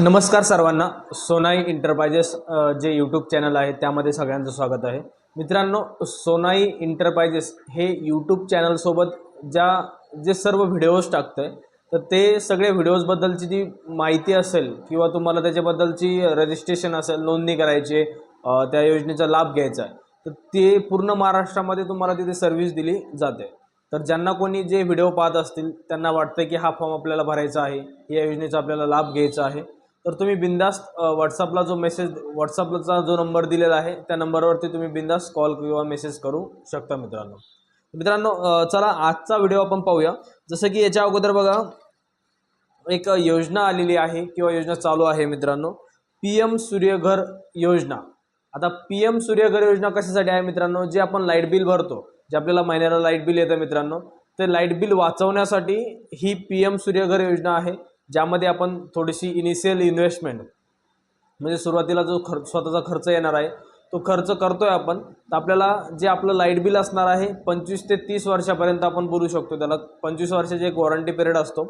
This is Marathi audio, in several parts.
नमस्कार सर्वांना. सोनाई इंटरप्राइजेस जे यूट्यूब चॅनल आहे त्यामध्ये सगळ्यांचं स्वागत आहे. मित्रांनो सोनाई इंटरप्राइजेस हे यूट्यूब चॅनलसोबत ज्या जे सर्व व्हिडिओज टाकतं आहे तर ते सगळे व्हिडिओजबद्दलची जी माहिती असेल किंवा तुम्हाला त्याच्याबद्दलची रजिस्ट्रेशन असेल नोंदणी करायची आहे, त्या योजनेचा लाभ घ्यायचा आहे तर ते पूर्ण महाराष्ट्रामध्ये तुम्हाला तिथे सर्व्हिस दिली जाते. तर ज्यांना कोणी जे व्हिडिओ पाहत असतील त्यांना वाटतं की हा फॉर्म आपल्याला भरायचा आहे या योजनेचा आपल्याला लाभ घ्यायचा आहे. तर तुम्ही बिंदास्त व्हॉट्सअपला जो मेसेज व्हॉट्सअपचा जो नंबर दिलेला आहे त्या नंबरवरती तुम्ही बिंदास्त कॉल किंवा मेसेज करू शकता मित्रांनो. मित्रांनो चला आजचा व्हिडिओ आपण पाहूया. जसं की याच्या अगोदर बघा एक योजना आलेली आहे किंवा योजना चालू आहे मित्रांनो. पी एम सूर्यघर योजना. आता पी एम सूर्यघर योजना कशासाठी आहे मित्रांनो? जे आपण लाइट बिल भरतो जे आपल्याला महिन्याला लाइट बिल येतं मित्रांनो ते लाइट बिल वाचवण्यासाठी ही पी एम सूर्यघर योजना आहे. ज्यामध्ये आपण थोडीशी इनिशियल इन्व्हेस्टमेंट म्हणजे सुरुवातीला जो खर्च स्वतःचा खर्च येणार आहे तो खर्च करतोय आपण तर आपल्याला जे आपलं लाइट बिल असणार आहे पंचवीस ते तीस वर्षापर्यंत आपण बोलू शकतो त्याला. पंचवीस वर्षाची एक वॉरंटी पिरियड असतो.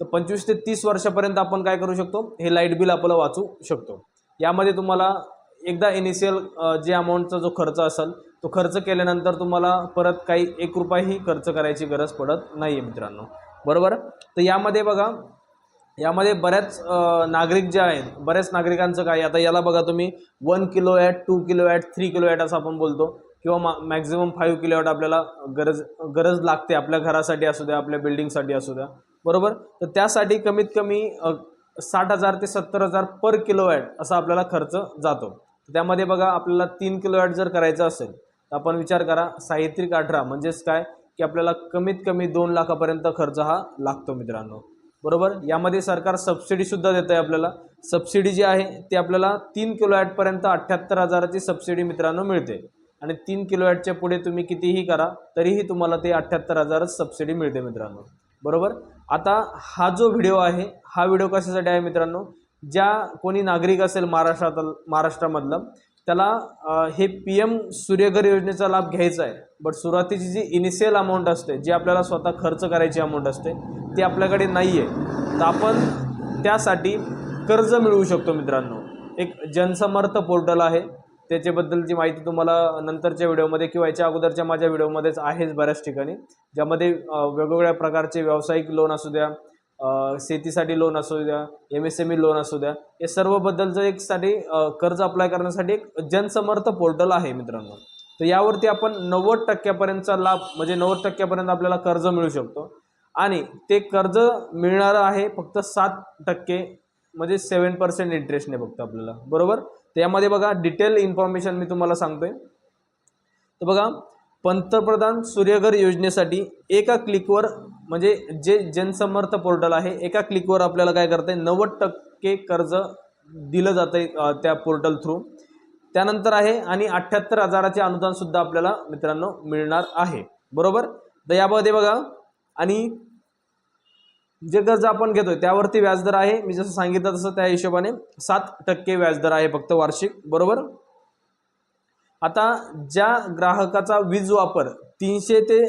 तर पंचवीस ते तीस वर्षापर्यंत आपण काय करू शकतो? हे लाइट बिल आपलं वाचू शकतो. यामध्ये तुम्हाला एकदा इनिशियल जे अमाऊंटचा जो खर्च असेल तो खर्च केल्यानंतर तुम्हाला परत काही एक रुपयाही खर्च करायची गरज पडत नाही आहे मित्रांनो. बरोबर? तर यामध्ये बघा यामध्ये बऱ्याच नागरिक जे आहेत बऱ्याच नागरिकांचं काय आता याला बघा तुम्ही one kilo at two kilo at three kilo at असं आपण बोलतो. किंवा मा मॅक्झिमम फाईव्ह किलो ॲट आपल्याला गरज गरज लागते आपल्या घरासाठी असू द्या आपल्या बिल्डिंगसाठी असू द्या. बरोबर? तर त्यासाठी कमीत कमी साठ हजार ते सत्तर हजार पर किलो ॲट असा आपल्याला खर्च जातो. त्यामध्ये बघा आपल्याला तीन किलो ॲट जर करायचं असेल तर आपण विचार करा साहित्रिक अठरा म्हणजेच काय? की आपल्याला कमीत कमी दोन लाखापर्यंत खर्च हा लागतो मित्रांनो. बरोबर? यामध्ये सरकार सबसिडीसुद्धा देतं आहे आपल्याला. सबसिडी जी आहे ती आपल्याला तीन किलो ॲटपर्यंत अठ्ठ्याहत्तर हजाराची सबसिडी मित्रांनो मिळते. आणि तीन किलो ॲटच्या पुढे तुम्ही कितीही करा तरीही तुम्हाला ते अठ्ठ्याहत्तर हजारच सबसिडी मिळते मित्रांनो. बरोबर? आता हा जो व्हिडिओ आहे हा व्हिडिओ कशासाठी आहे मित्रांनो? ज्या कोणी नागरिक असेल महाराष्ट्रात महाराष्ट्रामधलं त्याला हे पी एम सूर्यघर योजनेचा लाभ घ्यायचा आहे. बट सुरुवातीची जी इनिशियल अमाऊंट असते जी आपल्याला स्वतः खर्च करायची अमाऊंट असते ती आपल्याकडे नाही आहे तर आपण त्यासाठी कर्ज मिळवू शकतो मित्रांनो. एक जनसमर्थ पोर्टल आहे. त्याच्याबद्दलची माहिती तुम्हाला नंतरच्या व्हिडिओमध्ये किंवा याच्या अगोदरच्या माझ्या व्हिडिओमध्येच आहेच बऱ्याच ठिकाणी. ज्यामध्ये वेगवेगळ्या प्रकारचे व्यावसायिक लोन असू द्या शेतीसाठी लोन असू द्या M S M E loan असू द्या या सर्वबद्दलचं एक साठी कर्ज अप्लाय करण्यासाठी एक जनसमर्थ पोर्टल आहे मित्रांनो. तर यावरती आपण नव्वद टक्क्यापर्यंतचा लाभ म्हणजे नव्वद टक्क्यापर्यंत आपल्याला कर्ज मिळू शकतो. आणि ते कर्ज मिळणारं आहे फक्त सात टक्के म्हणजे सेवन पर्सेंट इंटरेस्टने फक्त आपल्याला. बरोबर? तर यामध्ये बघा डिटेल इन्फॉर्मेशन मी तुम्हाला सांगतोय. तर बघा पंतप्रधान सूर्यघर योजनेसाठी एका क्लिकवर म्हणजे जे जनसमर्थ पोर्टल आहे एका क्लिकवर आपल्याला काय करतं आहे नव्वद टक्के कर्ज दिलं जातं आहे त्या पोर्टल थ्रू. त्यानंतर आहे आणि अठ्ठ्याहत्तर हजाराचे अनुदानसुद्धा आपल्याला मित्रांनो मिळणार आहे. बरोबर? तर यामध्ये बघा आणि जे कर्ज आपण घेतोय त्यावरती व्याजदर आहे. मी जसं सांगितलं तसं त्या हिशोबाने सात टक्के व्याजदर आहे फक्त वार्षिक. बरोबर? आता ज्या ग्राहकाचा वीज वापर तीनशे ते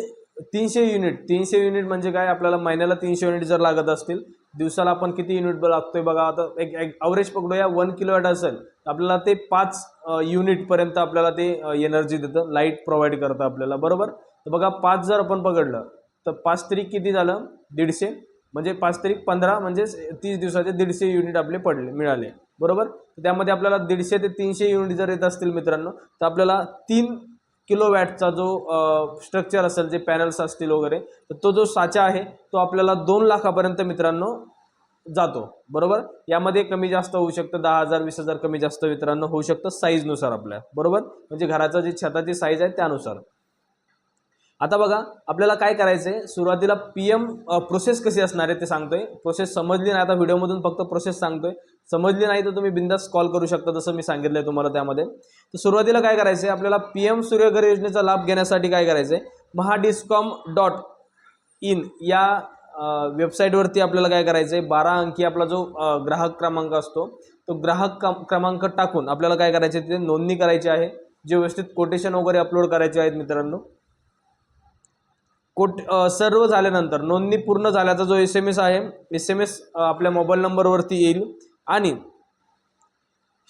तीनशे युनिट तीनशे युनिट म्हणजे काय? आपल्याला महिन्याला तीनशे युनिट जर लागत असतील दिवसाला आपण किती युनिट लागतोय बघा? आता एक एक अवरेज पकडूया वन किलोवॅट असेल तर आपल्याला ते पाच युनिटपर्यंत आपल्याला ते एनर्जी देतं लाइट प्रोव्हाइड करतं आपल्याला बरोबर? तर बघा पाच जर आपण पकडलं तर पाच तरी किती झालं? दीडशे म्हणजे पाच तरी पंधरा म्हणजेच तीस दिवसाचे दीडशे युनिट आपले पडले मिळाले बरोबर? तर त्यामध्ये आपल्याला दीडशे ते तीनशे युनिट जर येत असतील मित्रांनो तर आपल्याला तीन किलो वॅटचा जो स्ट्रक्चर असेल जे पॅनल्स असतील वगैरे तर तो जो साचा आहे तो आपल्याला दोन लाखापर्यंत मित्रांनो जातो. बरोबर? यामध्ये कमी जास्त होऊ शकतं दहा हजार वीस हजार कमी जास्त मित्रांनो होऊ शकतं साईजनुसार आपल्या. बरोबर? म्हणजे घराचं जे छताची साईज आहे त्यानुसार. आता बघा आपल्याला काय करायचं आहे सुरुवातीला पी एम प्रोसेस कशी असणार आहे ते सांगतोय. प्रोसेस समजली नाही आता व्हिडिओमधून फक्त प्रोसेस सांगतोय. समजली नाही तर तुम्ही बिंदास कॉल करू शकता जसं मी सांगितलं आहे तुम्हाला त्यामध्ये. तर सुरुवातीला काय करायचं आहे आपल्याला पी एम सूर्यघर योजनेचा लाभ घेण्यासाठी काय करायचं आहे महाडिस्कॉम डॉट इन या वेबसाईटवरती आपल्याला काय करायचं आहे बारा अंकी आपला जो ग्राहक क्रमांक असतो तो ग्राहक क्रमांक टाकून आपल्याला काय करायचं आहे तिथे नोंदणी करायची आहे. जे व्यवस्थित कोटेशन वगैरे अपलोड करायचे आहेत मित्रांनो कोट सर्व झाल्यानंतर नोंदणी पूर्ण झाल्याचा जो एस एम एस आहे एस एम एस आपल्या मोबाईल नंबरवरती येईल. आणि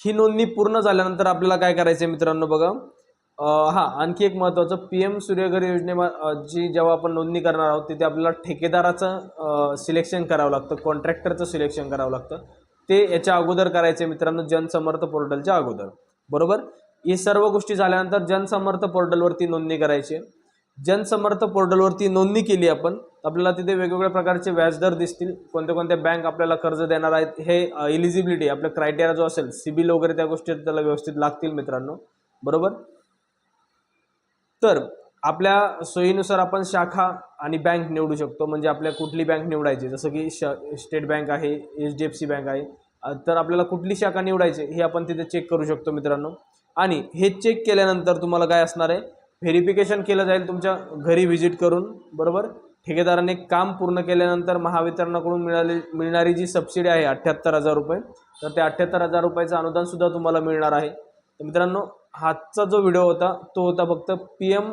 ही नोंदणी पूर्ण झाल्यानंतर आपल्याला काय करायचं आहे मित्रांनो बघा. हां हा आणखी एक महत्त्वाचं पी एम सूर्यघर योजनेमा जी जेव्हा आपण नोंदणी करणार आहोत तिथे आपल्याला ठेकेदाराचं सिलेक्शन करावं लागतं कॉन्ट्रॅक्टरचं सिलेक्शन करावं लागतं. ते याच्या अगोदर करायचे आहे मित्रांनो जनसमर्थ पोर्टलच्या अगोदर. बरोबर? हे सर्व गोष्टी झाल्यानंतर जनसमर्थ पोर्टलवरती नोंदणी करायची. आहे. जनसमर्थ पोर्टलवरती नोंदणी केली आपण. आपल्याला तिथे वेगवेगळ्या प्रकारचे व्याजदर दिसतील. कोणत्या कोणत्या बँक आपल्याला कर्ज देणार आहेत हे इलिजिबिलिटी आपलं क्रायटेरिया जो असेल सिबिल वगैरे त्या गोष्टी त्याला व्यवस्थित लागतील मित्रांनो. बरोबर? तर आपल्या सोयीनुसार आपण शाखा आणि बँक निवडू शकतो. म्हणजे आपल्या कुठली बँक निवडायची? जसं की श स्टेट बँक आहे H D F C bank आहे. तर आपल्याला कुठली शाखा निवडायची हे आपण तिथे चेक करू शकतो मित्रांनो. आणि हे चेक केल्यानंतर तुम्हाला काय असणार आहे? व्हेरिफिकेशन केलं जाईल तुमच्या घरी व्हिजिट करून बरोबर? ठेकेदाराने काम पूर्ण केल्यानंतर महावितरणाकडून मिळाली मिळणारी जी सबसिडी आहे अठ्ठ्याहत्तर हजार रुपये तर त्या अठ्ठ्याहत्तर हजार रुपयाचं अनुदानसुद्धा तुम्हाला मिळणार आहे. तर मित्रांनो हातचा जो व्हिडिओ होता तो होता फक्त पी एम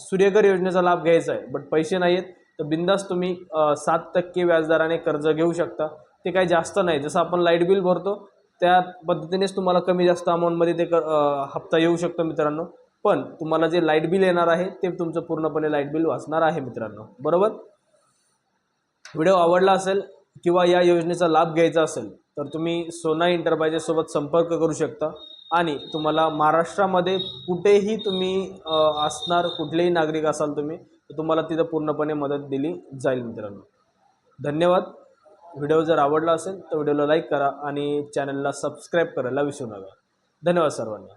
सूर्यघर योजनेचा लाभ घ्यायचा आहे. बट पैसे नाही आहेत तर बिंदास तुम्ही सात टक्के व्याजदराने कर्ज घेऊ शकता. ते काही जास्त नाही. जसं आपण लाइट बिल भरतो त्या पद्धतीनेच तुम्हाला कमी जास्त अमाऊंटमध्ये ते क हप्ता येऊ शकतो मित्रांनो. पण तुम्हाला जे लाइट बिल येणार आहे ते तुमचं पूर्णपणे लाइट बिल वाचणार आहे मित्रांनो. बरोबर? व्हिडिओ आवडला असेल किंवा या योजनेचा लाभ घ्यायचा असेल तर तुम्ही सोना इंटरप्राइजेससोबत संपर्क करू शकता. आणि तुम्हाला महाराष्ट्रामध्ये कुठेही तुम्ही असणार कुठलेही नागरिक असाल तुम्ही तर तुम्हाला तिथं पूर्णपणे मदत दिली जाईल मित्रांनो. धन्यवाद. व्हिडिओ जर आवडला असेल तर व्हिडिओला लाईक करा आणि चॅनलला सबस्क्राईब करायला विसरू नका. धन्यवाद सर्वांना.